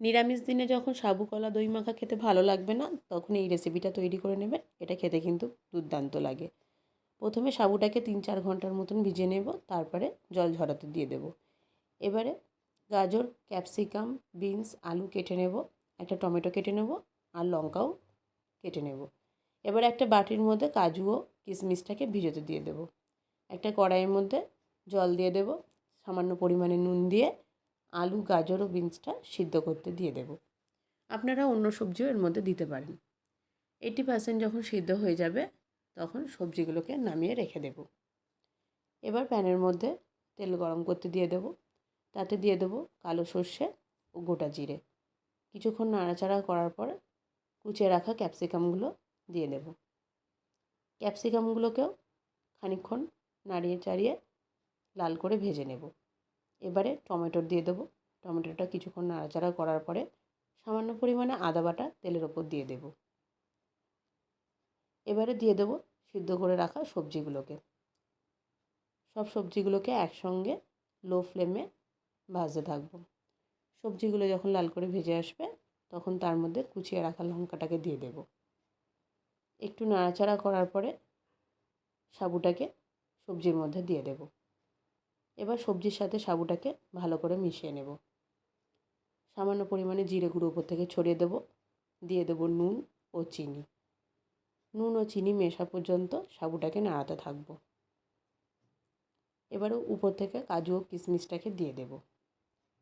নিরামিষ দিনে যখন সাবু, কলা, দই মাখা খেতে ভালো লাগবে না, তখন এই রেসিপিটা তৈরি করে নেবেন। এটা খেতে কিন্তু দুর্দান্ত লাগে। প্রথমে সাবুটাকে তিন চার ঘণ্টার মতন ভিজে নেব, তারপরে জল ঝরাতে দিয়ে দেব। এবারে গাজর, ক্যাপসিকাম, বিনস, আলু কেটে নেব, একটা টমেটো কেটে নেব, আর লঙ্কাও কেটে নেব। এবার একটা বাটির মধ্যে কাজু ও কিশমিশটাকে ভিজোতে দিয়ে দেব। একটা কড়াইয়ের মধ্যে জল দিয়ে দেব, সামান্য পরিমাণে নুন দিয়ে আলু, গাজর ও বিনসটা সিদ্ধ করতে দিয়ে দেব। আপনারা অন্য সবজিও এর মধ্যে দিতে পারেন। এইটি পার্সেন্ট যখন সিদ্ধ হয়ে যাবে, তখন সবজিগুলোকে নামিয়ে রেখে দেব। এবার প্যানের মধ্যে তেল গরম করতে দিয়ে দেব। তাতে দিয়ে দেবো কালো সর্ষে ও গোটা জিরে। কিছুক্ষণ নাড়াচাড়া করার পর কুচিয়ে রাখা ক্যাপসিকামগুলো দিয়ে দেব। ক্যাপসিকামগুলোকেও খানিকক্ষণ নাড়িয়ে চাড়িয়ে লাল করে ভেজে নেব। এবারে টমেটো দিয়ে দেবো। টমেটোটা কিছুক্ষণ নাড়াচাড়া করার পরে সামান্য পরিমাণে আদা বাটা তেলের ওপর দিয়ে দেব। এবারে দিয়ে দেবো সিদ্ধ করে রাখা সবজিগুলোকে। সব সবজিগুলোকে একসঙ্গে লো ফ্লেমে ভাজতে থাকব। সবজিগুলো যখন লাল করে ভেজে আসবে, তখন তার মধ্যে কুচিয়ে রাখা লঙ্কাটাকে দিয়ে দেব। একটু নাড়াচাড়া করার পরে সাবুটাকে সবজির মধ্যে দিয়ে দেব। এবার সবজির সাথে সাবুটাকে ভালো করে মিশিয়ে নেব। সামান্য পরিমাণে জিরে গুঁড়ো উপর থেকে ছড়িয়ে দেব। দিয়ে দেবো নুন ও চিনি। নুন ও চিনি মেশা পর্যন্ত সাবুটাকে নাড়াতে থাকব। এবারে উপর থেকে কাজু ও কিশমিশটাকে দিয়ে দেব।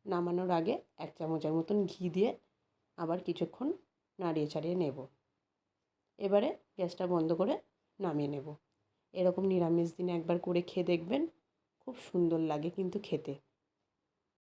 নামানোর আগে এক চামচের মতন ঘি দিয়ে আবার কিছুক্ষণ নাড়িয়ে ছাড়িয়ে নেব। এবারে গ্যাসটা বন্ধ করে নামিয়ে নেব। এরকম নিরামিষ দিনে একবার করে খেয়ে দেখবেন খুব সুন্দর লাগে কিন্তু খেতে।